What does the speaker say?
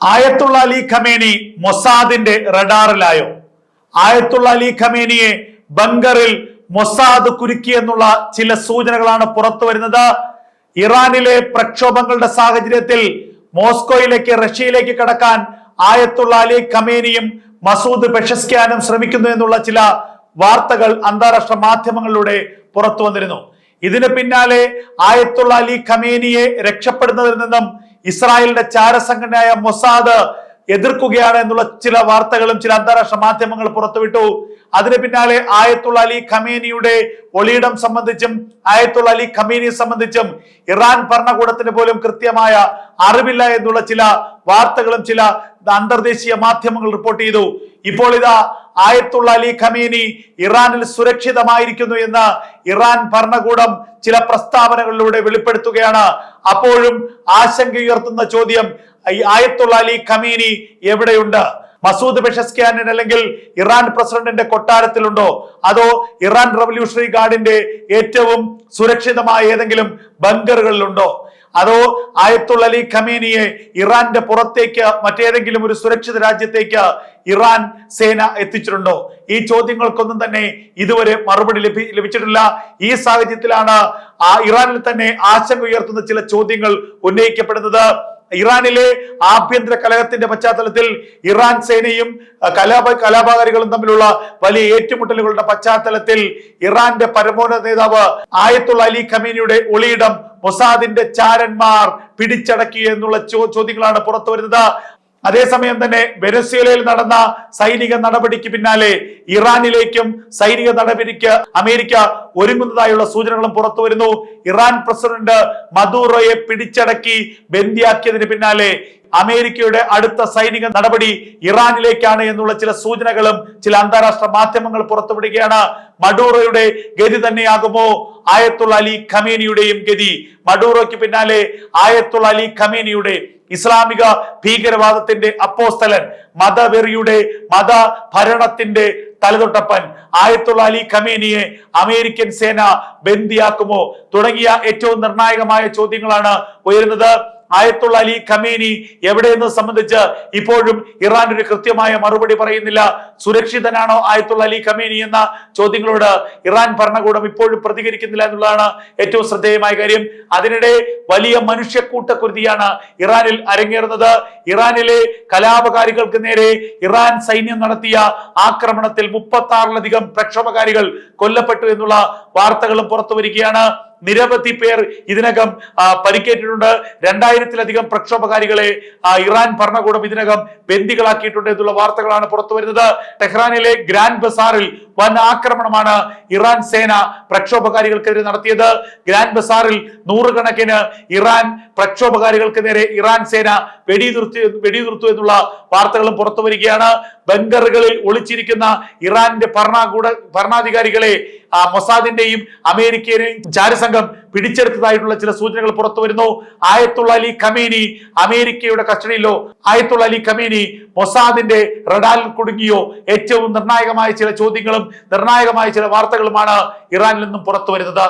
ആയത്തുള്ള Ali Khamenei മൊസാദിന്റെ റഡാറിലായോ? Ayatollah Ali ഖമേനിയെ ബംഗറിൽ മൊസാദ് കുരുക്കി എന്നുള്ള ചില സൂചനകളാണ് പുറത്തു വരുന്നത്. ഇറാനിലെ പ്രക്ഷോഭങ്ങളുടെ സാഹചര്യത്തിൽ മോസ്കോയിലേക്ക് റഷ്യയിലേക്ക് കടക്കാൻ ആയത്തുള്ള അലി ഖമേനിയും മസൂദ് പെഷസ്ക്യാനും ശ്രമിക്കുന്നു എന്നുള്ള ചില വാർത്തകൾ അന്താരാഷ്ട്ര മാധ്യമങ്ങളിലൂടെ പുറത്തു വന്നിരുന്നു. ഇതിന് പിന്നാലെ ആയത്തുള്ള അലി ഖമേനിയെ രക്ഷപ്പെടുന്നതിൽ നിന്നും ഇസ്രായേലിന്റെ ചാരസംഘടനയായ മൊസാദ് എതിർക്കുകയാണ് എന്നുള്ള ചില വാർത്തകളും ചില അന്താരാഷ്ട്ര മാധ്യമങ്ങൾ പുറത്തുവിട്ടു. അതിന് പിന്നാലെ ആയത്തുള്ള അലി ഖമേനിയുടെ ഒളിയിടം സംബന്ധിച്ചും ആയത്തുള്ള അലി ഖമേനിയെ സംബന്ധിച്ചും ഇറാൻ ഭരണകൂടത്തിന് പോലും കൃത്യമായ അറിവില്ല എന്നുള്ള ചില വാർത്തകളും ചില അന്തർദേശീയ മാധ്യമങ്ങൾ റിപ്പോർട്ട് ചെയ്തു. ഇപ്പോൾ ഇതാ ആയത്തുള്ള അലി ഖമീനി ഇറാനിൽ സുരക്ഷിതമായിരിക്കുന്നു എന്ന് ഇറാൻ ഭരണകൂടം ചില പ്രസ്താവനകളിലൂടെ വെളിപ്പെടുത്തുകയാണ്. അപ്പോഴും ആശങ്കയുയർത്തുന്ന ചോദ്യം ആയത്തുള്ള അലി ഖമീനി എവിടെയുണ്ട്? മസൂദ് പെഷസ്ക്യാനിൻ അല്ലെങ്കിൽ ഇറാൻ പ്രസിഡന്റിന്റെ കൊട്ടാരത്തിലുണ്ടോ? അതോ ഇറാൻ റവല്യൂഷണറി ഗാർഡിന്റെ ഏറ്റവും സുരക്ഷിതമായ ഏതെങ്കിലും ബങ്കറുകളിലുണ്ടോ? അതോ ആയത്തുള്ള അലി ഖമീനിയെ ഇറാന്റെ പുറത്തേക്ക് മറ്റേതെങ്കിലും ഒരു സുരക്ഷിത രാജ്യത്തേക്ക് ഇറാൻ സേന എത്തിച്ചിട്ടുണ്ടോ? ഈ ചോദ്യങ്ങൾക്കൊന്നും തന്നെ ഇതുവരെ മറുപടി ലഭി ലഭിച്ചിട്ടില്ല. ഈ സാഹചര്യത്തിലാണ് ആ ഇറാനിൽ തന്നെ ആശങ്ക ഉയർത്തുന്ന ചില ചോദ്യങ്ങൾ ഉന്നയിക്കപ്പെടുന്നത്. ഇറാനിലെ ആഭ്യന്തര കലഹത്തിന്റെ പശ്ചാത്തലത്തിൽ ഇറാൻ സേനയും കലാപ കലാപകാരികളും തമ്മിലുള്ള വലിയ ഏറ്റുമുട്ടലുകളുടെ പശ്ചാത്തലത്തിൽ ഇറാന്റെ പരമോന്നത നേതാവ് ആയത്തുള്ള അലി ഖമീനിയുടെ ഒളിയിടം മൊസാദിന്റെ ചാരന്മാർ പിടിച്ചടക്കി എന്നുള്ള ചോദ്യങ്ങളാണ് പുറത്തു വരുന്നത്. അതേസമയം തന്നെ വെനസ്വേലയിൽ നടന്ന സൈനിക നടപടിക്ക് പിന്നാലെ ഇറാനിലേക്കും സൈനിക നടപടിക്ക് അമേരിക്ക ഒരുങ്ങുന്നതായുള്ള സൂചനകളും പുറത്തു വരുന്നു. ഇറാൻ പ്രസിഡന്റ് മദൂറോയെ പിടിച്ചടക്കി ബന്ദിയാക്കിയതിന് പിന്നാലെ അമേരിക്കയുടെ അടുത്ത സൈനിക നടപടി ഇറാനിലേക്കാണ് എന്നുള്ള ചില സൂചനകളും ചില അന്താരാഷ്ട്ര മാധ്യമങ്ങൾ പുറത്തുവിടുകയാണ്. മഡൂറോയുടെ ഗതി തന്നെയാകുമോ? ആയത്തുള്ള അലി ഖമേനിയുടെയും ഗതി. മഡൂറോയ്ക്ക് പിന്നാലെ ആയത്തുള്ള അലി ഖമേനിയുടെ ഇസ്ലാമിക ഭീകരവാദത്തിന്റെ അപ്പോസ്തലൻ മതവെറിയുടെ മത ഭരണത്തിന്റെ തലതൊട്ടപ്പൻ ആയത്തുള്ള അലി ഖമേനിയെ അമേരിക്കൻ സേന ബന്ദിയാക്കുമോ? തുടങ്ങിയ ഏറ്റവും നിർണായകമായ ചോദ്യങ്ങളാണ് ഉയരുന്നത്. ആയത്തുള്ള അലി ഖമീനി എവിടെയെന്ന് സംബന്ധിച്ച് ഇപ്പോഴും ഇറാൻ ഒരു കൃത്യമായ മറുപടി പറയുന്നില്ല. സുരക്ഷിതനാണോ ആയത്തുള്ള അലി ഖമീനി എന്ന ചോദ്യങ്ങളോട് ഇറാൻ ഭരണകൂടം ഇപ്പോഴും പ്രതികരിക്കുന്നില്ല എന്നുള്ളതാണ് ഏറ്റവും ശ്രദ്ധേയമായ കാര്യം. അതിനിടെ വലിയ മനുഷ്യക്കൂട്ടക്കുരുതിയാണ് ഇറാനിൽ അരങ്ങേറുന്നത്. ഇറാനിലെ കലാപകാരികൾക്ക് നേരെ ഇറാൻ സൈന്യം നടത്തിയ ആക്രമണത്തിൽ മുപ്പത്തി ആറിലധികം പ്രക്ഷോഭകാരികൾ കൊല്ലപ്പെട്ടു എന്നുള്ള വാർത്തകളും പുറത്തു വരികയാണ് നിരവധി പേർ ഇതിനകം പരിക്കേറ്റിട്ടുണ്ട്. രണ്ടായിരത്തിലധികം പ്രക്ഷോഭകാരികളെ ഇറാൻ ഭരണകൂടം ഇതിനകം ബന്ദികളാക്കിയിട്ടുണ്ട് എന്നുള്ള വാർത്തകളാണ് പുറത്തു വരുന്നത്. ടെഹ്റാനിലെ ഗ്രാൻഡ് ബസാറിൽ വൻ ആക്രമണമാണ് ഇറാൻ സേന പ്രക്ഷോഭകാരികൾക്കെതിരെ നടത്തിയത്. ഗ്രാൻഡ് ബസാറിൽ നൂറുകണക്കിന് ഇറാൻ പ്രക്ഷോഭകാരികൾക്ക് നേരെ ഇറാൻ സേന വെടിയുതിർത്തു വെടിയുതിർത്തു എന്നുള്ള വാർത്തകളും പുറത്തു വരികയാണ്. ബങ്കറുകളിൽ ഒളിച്ചിരിക്കുന്ന ഇറാന്റെ ഭരണകൂട ഭരണാധികാരികളെ മൊസാദിന്റെയും അമേരിക്കയുടെയും ചാരസംഘം പിടിച്ചെടുത്തതായിട്ടുള്ള ചില സൂചനകൾ പുറത്തു വരുന്നു. ആയത്തുള്ള അലി ഖമീനി അമേരിക്കയുടെ കസ്റ്റഡിയിലോ ആയത്തുള്ള അലി ഖമീനി മൊസാദിന്റെ റഡാലിൽ കുടുങ്ങിയോ? ഏറ്റവും നിർണായകമായ ചില ചോദ്യങ്ങളും നിർണായകമായ ചില വാർത്തകളുമാണ് ഇറാനിൽ നിന്നും പുറത്തു വരുന്നത്.